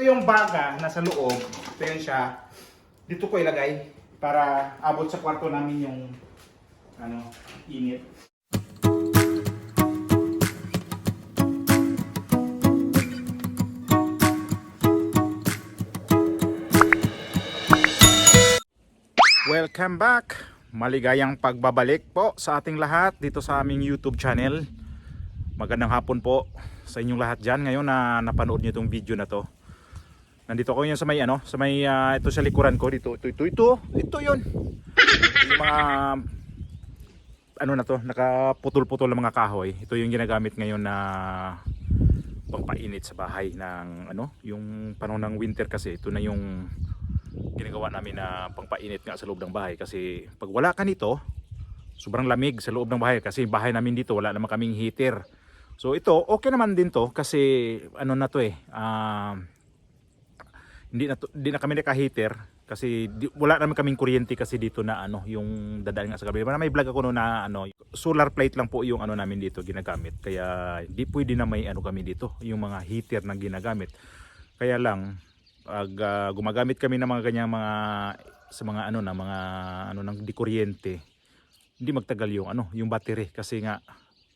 Ito yung baga nasa loob. Ito yun siya. Dito ko ilagay para abot sa kwarto namin yung ano, init. Welcome back! Maligayang pagbabalik po sa ating lahat dito sa aming YouTube channel. Magandang hapon po sa inyong lahat dyan ngayon na napanood nyo itong video na to. Nandito ko yun sa may ano, sa may ah, ito sa likuran ko dito. Ito, ito, ito, ito yun. Yung mga ano na to, nakaputol-putol ng mga kahoy. Ito yung ginagamit ngayon na pangpainit sa bahay ng ano, yung panahon ng winter kasi ito na yung ginagawa namin na pangpainit nga sa loob ng bahay kasi pag wala ka nito sobrang lamig sa loob ng bahay kasi bahay namin dito wala naman kaming heater so ito okay naman din to kasi ano na to eh ah, hindi na, hindi na kami naka-heater kasi di, wala naman kaming kuryente kasi dito na ano yung dadaan nga sa gabi. May vlog ako no na ano solar plate lang po yung ano namin dito ginagamit. Kaya hindi pwede na may ano kami dito yung mga heater na ginagamit. Kaya lang pag ah, gumagamit kami ng mga ganyang mga sa mga ano na mga ano ng di kuryente hindi magtagal yung ano yung battery kasi nga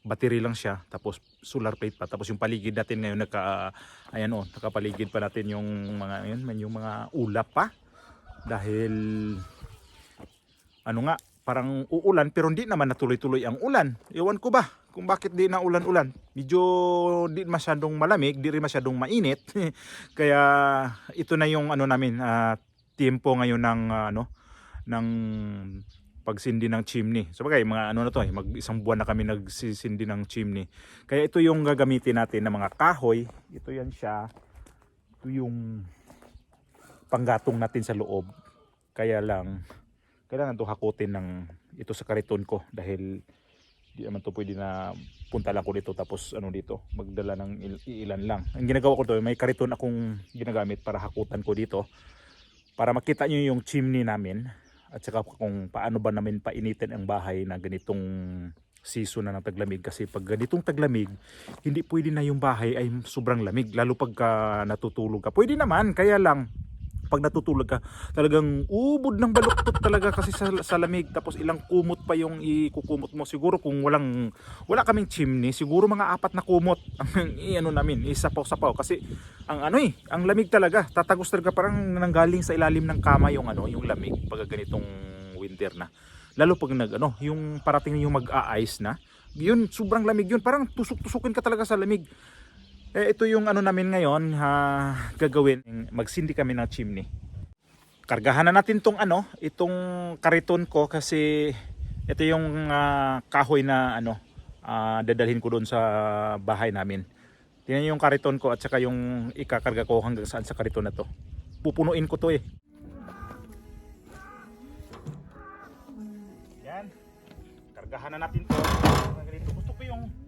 battery lang siya tapos solar plate pa. Tapos yung paligid natin ngayon naka ayan oh nakapaligid pa natin yung mga yun yung mga ulap pa. Dahil ano nga parang uulan pero hindi naman natuloy-tuloy ang ulan. Ewan ko ba kung bakit di na ulan-ulan? Medyo di masyadong malamig di rin masyadong mainit. Kaya ito na yung ano namin ah, tiempo ngayon ng ah, ano ng pagsindi ng chimney. So bagay, mga ano na to, eh, mag isang buwan na kami nagsisindi ng chimney. Kaya ito yung gagamitin natin ng mga kahoy. Ito yan siya. Ito yung panggatong natin sa loob. Kaya lang, kailangan to hakutin ng ito sa kariton ko dahil di naman to pwede na punta lang ko dito tapos ano dito magdala ng il- ilan lang ang ginagawa ko to may kariton akong ginagamit para hakutan ko dito para makita nyo yung chimney namin at saka kung paano ba namin painitin ang bahay na ganitong season na ng taglamig. Kasi pag ganitong taglamig hindi pwede na yung bahay ay sobrang lamig. Lalo pagka natutulog ka. Pwede naman kaya lang pag natutulog ka talagang ubod ng baluktot talaga kasi sa, sa lamig. Tapos ilang kumot pa yung ikukumot mo. Siguro kung walang wala kaming chimney siguro mga apat na kumot ang iano namin isapaw-sapaw. Kasi ang ano eh ang lamig talaga. Tatagos talaga parang nanggaling sa ilalim ng kama yung ano yung lamig pag ganitong winter na. Lalo pag nag ano yung parating yung mag-a-ice na yun sobrang lamig yun. Parang tusok-tusukin ka talaga sa lamig eh, ito yung ano namin ngayon ha, gagawin. Magsindi kami ng chimney. Kargahan na natin tong ano itong kariton ko kasi ito yung ah, kahoy na ano ah, dadalhin ko doon sa bahay namin. Tingnan yung kariton ko at saka yung ikakarga ko hanggang saan sa kariton na to. Pupunuin ko to eh. Yan. Kargahan na natin to. Ganito. Gusto ko yung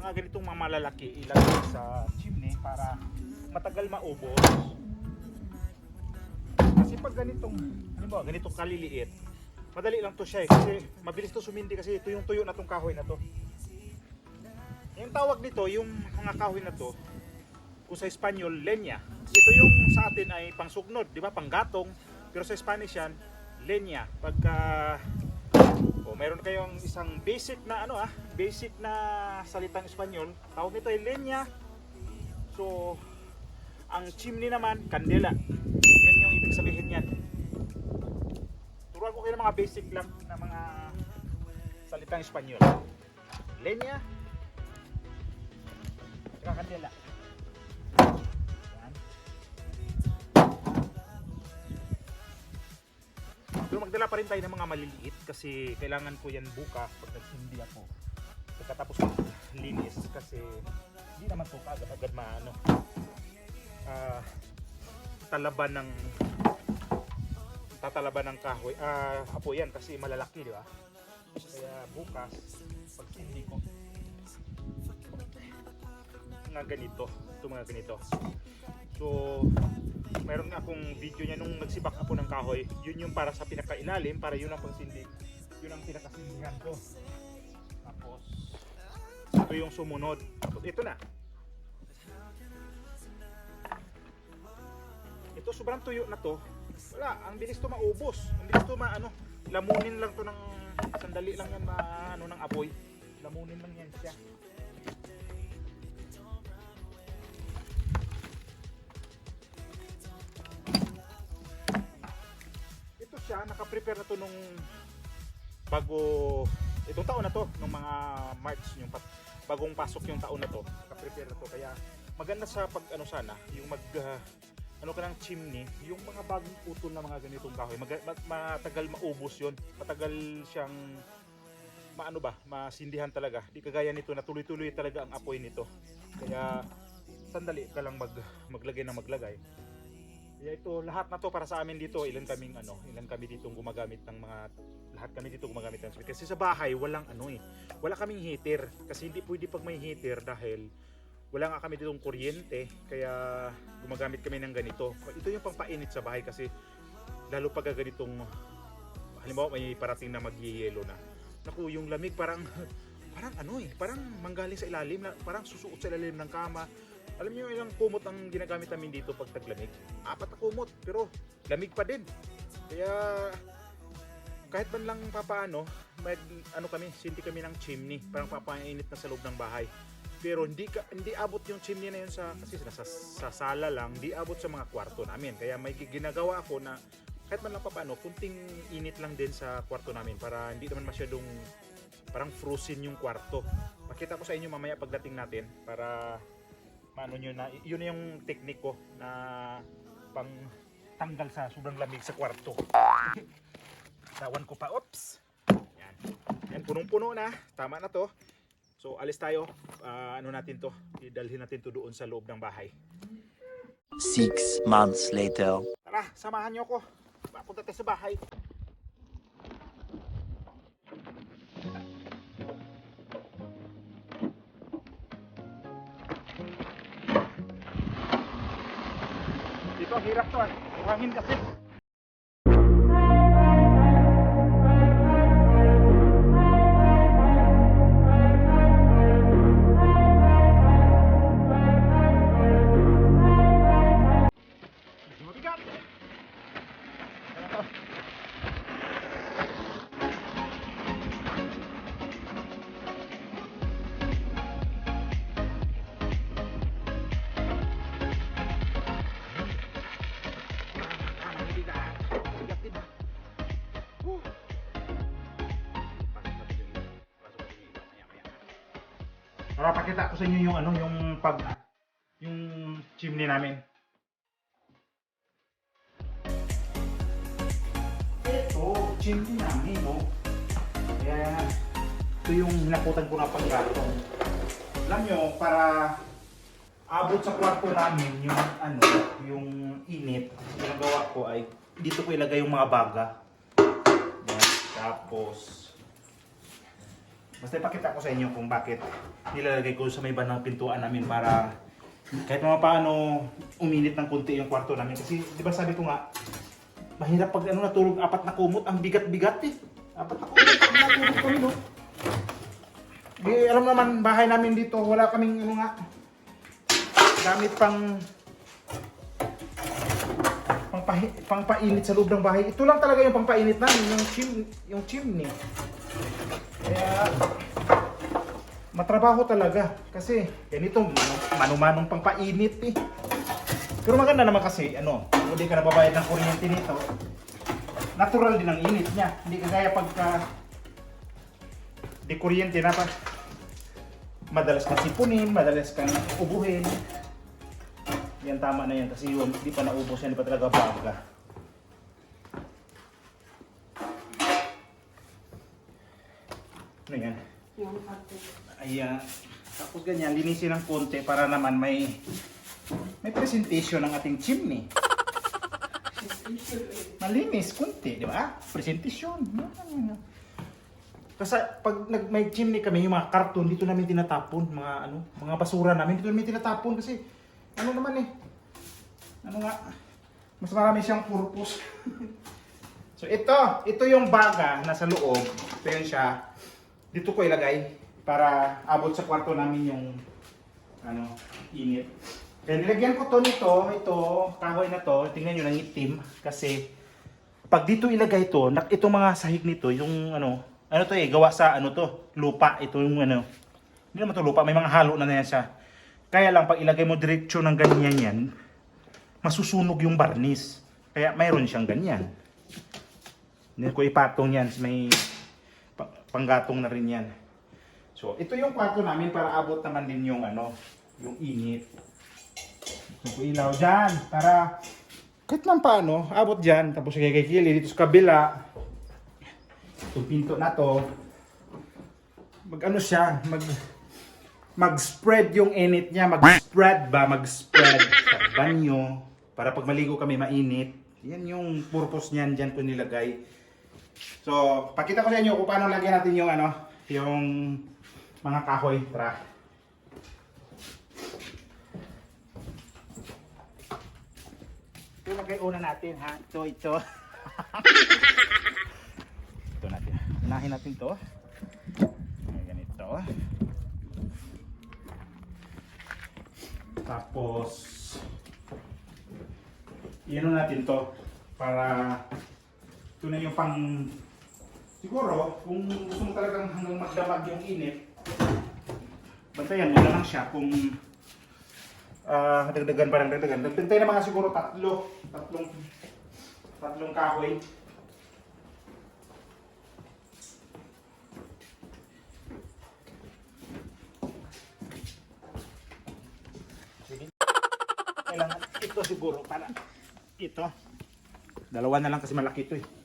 mga ganitong mga malalaki ilagay sa chimney para matagal maubos. Kasi pag ganitong ba ganitong kaliliit madali lang to siya eh kasi mabilis to sumindi kasi ito yung tuyo na tong kahoy na to. Yung tawag nito yung mga kahoy na to kung sa Espanyol lenya ito yung sa atin ay pangsugnod di ba? Panggatong. Pero sa Spanish yan lenya pagka o meron kayong isang basic na ano ah, basic na salitang Espanyol. Tawag nito ay leña. So ang chimney naman kandela. Yan yung ibig sabihin niyan. Turuan ko kayo ng mga basic lang na mga salitang Espanyol. Saka kandela. Pero magdala pa rin tayo ng mga maliliit kasi kailangan ko yan bukas pag nagsindi ako. Pagkatapos ko linis kasi hindi naman to kaagad-agad maano. Ah, talaban ng tatalaban ng kahoy. Ah, apo yan kasi malalaki, di ba? Kaya bukas pag hindi ko mga ganito, ito mga ganito. So, nga akong video niya nung nagsibak ako ng kahoy. Yun yung para sa pinakailalim, para yun ang pangsindi. Yun ang pinakasindihan ko. Tapos, ito yung sumunod. Tapos, ito na. Ito sobrang tuyo na to. Wala, ang bilis to maubos. Ang bilis to maano, lamunin lang to ng sandali lang yan ma ano ng apoy. Lamunin lang yan siya. Siya, naka-prepare na to nung bago itong taon na to, nung mga March yung bagong pasok yung taon na to, naka-prepare na to kaya maganda sa pag ano sana, yung mag ah, ano ka ng chimney, yung mga bagong putol na mga ganitong kahoy, mag, ma- matagal maubos yun. Matagal siyang maano ba, masindihan talaga. Di kagaya nito na tuloy-tuloy talaga ang apoy nito. Kaya sandali ka lang mag maglagay na maglagay. Kaya ito lahat na to para sa amin dito, ilan kaming ano, ilan kami dito gumagamit ng mga lahat kami dito gumagamit ng. Kasi sa bahay walang ano eh, wala kaming heater kasi hindi pwede pag may heater dahil wala nga kami ditong kuryente kaya gumagamit kami ng ganito. Ito yung pampainit sa bahay kasi lalo pag ganitong halimbawa may parating na magyeyelo na. Naku, yung lamig parang parang ano eh, parang manggaling sa ilalim, parang susuot sa ilalim ng kama. Alam niyo ilang kumot ang ginagamit namin dito pag taglamig? Apat na kumot, pero lamig pa din. Kaya kahit man lang papaano, mag, ano kami, sinti kami ng chimney, parang papainit na sa loob ng bahay. Pero hindi ka, hindi abot yung chimney na yun sa kasi nasa sa sala lang, hindi abot sa mga kwarto namin. Kaya may ginagawa ako na kahit man lang papaano, kunting init lang din sa kwarto namin para hindi naman masyadong parang frozen yung kwarto. Makita ko sa inyo mamaya pagdating natin para maano nyo na yun yung technique ko na pang tanggal sa sobrang lamig sa kwarto. Tawan ko pa, oops. Yan. Yan, punong-puno na. Tama na to. So, alis tayo. Ah, ano natin to? Idalhin natin to doon sa loob ng bahay. Six months later. Tara, samahan nyo ako. Papunta tayo sa bahay. Dito, hirap to ah. Buhangin kasi. Para pakita ko sa inyo yung ano, yung pag yung chimney namin. Ito, chimney namin, no? Kaya, ito yung hinakutan ko na panggatong. Alam nyo, para abot sa kwarto namin yung ano, yung init, ginagawa ko ay dito ko ilagay yung mga baga. Yan. Tapos, basta ipakita ko sa inyo kung bakit nilalagay ko sa may bandang pintuan namin para kahit mga paano uminit ng konti yung kwarto namin. Kasi, di ba sabi ko nga, mahirap pag ano natulog apat na kumot, ang bigat-bigat eh. Apat na kumot, natulog kami no. Di, alam naman, bahay namin dito, wala kaming ano nga, gamit pang pangpahi, pangpainit sa loob ng bahay. Ito lang talaga yung pangpainit namin, yung chim, yung chimney. Kaya matrabaho talaga kasi ganito manu- manu-manong pangpainit eh. Pero maganda naman kasi ano, hindi ka nababayad ng kuryente nito, natural din ang init niya. Hindi kagaya pagka di kuryente na pa madalas kang sipunin, madalas kang ubuhin. Yan tama na yan kasi yun, hindi pa naubos yan, hindi pa talaga baga. Ano yan? Ayan. Tapos ganyan, linisin ng konti para naman may may presentation ng ating chimney. Malinis, konti, di ba? Presentation. Kasi pag nag may chimney kami, yung mga karton dito namin tinatapon, mga ano, mga basura namin dito namin tinatapon kasi ano naman eh. Ano nga? Mas marami siyang purpose. so ito, ito yung baga nasa loob. Ito yun siya. Dito ko ilagay para abot sa kwarto namin yung ano, init. Kaya nilagyan ko to nito, ito, kahoy na to, tingnan nyo, nangitim. Kasi, pag dito ilagay to, nak itong mga sahig nito, yung ano, ano to eh, gawa sa ano to, lupa, ito yung ano, hindi naman to lupa, may mga halo na na siya. Kaya lang, pag ilagay mo diretsyo ng ganyan yan, masusunog yung barnis. Kaya mayroon siyang ganyan. Hindi ko ipatong yan, may panggatong na rin yan. So, ito yung kwarto namin para abot naman din yung ano, yung init. Kung ilaw dyan, para kahit man paano, abot dyan, tapos kay kay Kili, dito sa kabila, itong pinto na to, mag ano siya, mag mag-spread yung init niya, mag-spread ba, mag-spread sa banyo, para pag maligo kami mainit. Yan yung purpose niyan, dyan ko nilagay. So, pakita ko sa inyo kung paano lagyan natin yung ano, yung mga kahoy. Tara. Ito lagay una natin ha. Ito, ito. ito natin. Unahin natin to. Ganito. Tapos, iano natin to para ito na yung pang siguro kung gusto mo talagang hanggang magdamag yung init bantayan mo na lang siya kung ah dagdagan pa ng dagdagan. Nagbantay na mga siguro tatlo tatlong tatlong kahoy. Kailangan ito siguro para ito. Dalawa na lang kasi malaki ito eh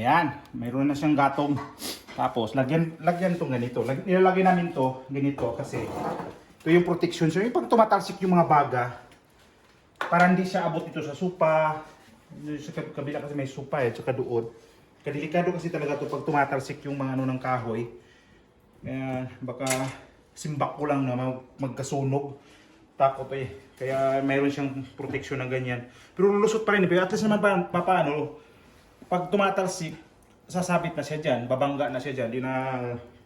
Ayan, mayroon na siyang gatong. Tapos, lagyan, lagyan itong ganito. Lag, nilalagay namin to ganito kasi ito yung protection. So, yung pag tumatalsik yung mga baga, para hindi siya abot ito sa supa. Sa kab- kabila kasi may supa eh, tsaka doon. Kadelikado kasi talaga to pag tumatalsik yung mga ano ng kahoy. Kaya baka simbak ko lang na mag- magkasunog. Takot eh. Kaya mayroon siyang protection ng ganyan. Pero lulusot pa rin. eh. Pero at least naman pa, pa paano, pag tumatalsik, sasabit na siya dyan, babangga na siya dyan, di na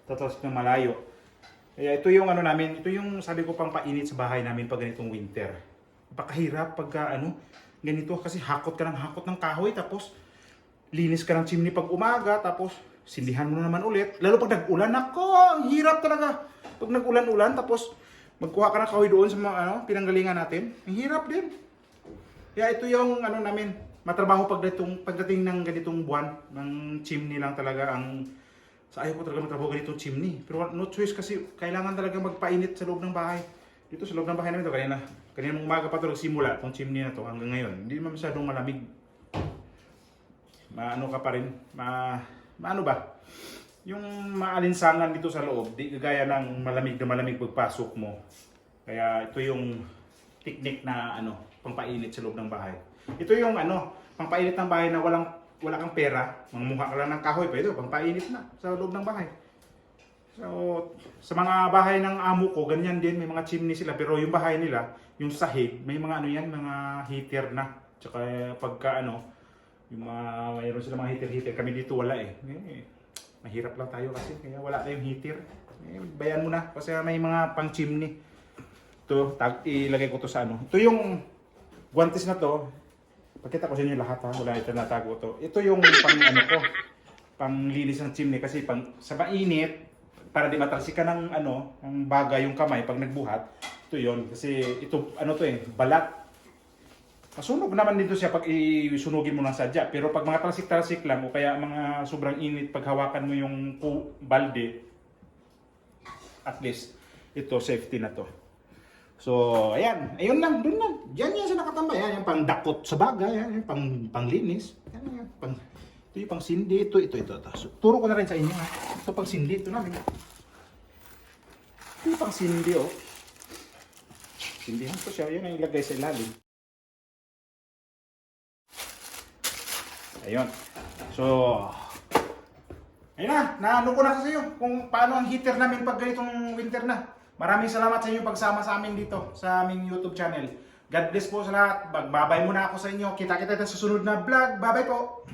tatalsik ng malayo. Kaya ito yung ano namin, ito yung sabi ko pang painit sa bahay namin pag ganitong winter. Napakahirap pagka ano, ganito kasi hakot ka ng hakot ng kahoy tapos linis ka ng chimney pag umaga tapos sindihan mo na naman ulit. Lalo pag nag-ulan, ako, ang hirap talaga. Pag nag-ulan-ulan tapos magkuha ka ng kahoy doon sa mga ano, pinanggalingan natin, ang hirap din. Kaya ito yung ano namin, matrabaho pagdating, pagdating ng ganitong buwan, ng chimney lang talaga ang sa ayaw ko talaga magtrabaho ganitong chimney. Pero no choice kasi kailangan talaga magpainit sa loob ng bahay. Dito sa loob ng bahay namin ito, kanina, kanina umaga pa ito nagsimula, itong chimney na to hanggang ngayon. Hindi naman masyadong malamig. Maano ka pa rin, ma, maano ba? Yung maalinsangan dito sa loob, di gaya ng malamig na malamig pagpasok mo. Kaya ito yung technique na ano, pangpainit sa loob ng bahay. Ito yung ano, pangpainit ng bahay na walang wala kang pera, mangmuha ka lang ng kahoy pa ito, pangpainit na sa loob ng bahay. So, sa mga bahay ng amo ko, ganyan din, may mga chimney sila, pero yung bahay nila, yung sahig, may mga ano yan, mga heater na. Tsaka pagka ano, yung mga, mayroon sila mga heater-heater, kami dito wala eh. eh mahirap lang tayo kasi, kaya wala tayong heater. Eh, bayan mo na, kasi may mga pang chimney. Ito, tag, ilagay ko to sa ano. Ito yung guantes na to. Pakita ko sa inyo lahat ha, wala ito natago to. Ito yung pang ano ko, pang linis ng chimney kasi pang sa mainit para di matalsikan ng ano, ng baga yung kamay pag nagbuhat. Ito yon kasi ito ano to eh, balat. Masunog naman dito siya pag isunugin mo ng sadya. Pero pag mga talsik-talsik lang o kaya mga sobrang init pag hawakan mo yung balde, at least ito safety na to. So, ayan. Ayun lang, dun lang. Diyan yan siya nakatambay. Yan, yung pang dakot sa baga. Yan, yung pang, panglinis. Yan, yan. Pang, ito yung pang sindi. Ito, ito, ito. ito. So, turo ko na rin sa inyo. Ha? Ito pang sindi. Ito namin. Ito yung pang sindi, oh. Sindihan ko siya. Yan ang ilagay sa ilalim. Ayun. So, Ayun na, naano ko na sa iyo kung paano ang heater namin pag ganitong winter na. Maraming salamat sa inyo pagsama sa amin dito sa aming YouTube channel. God bless po sa lahat. Magbabay muna ako sa inyo. Kita-kita sa susunod na vlog. Bye-bye po.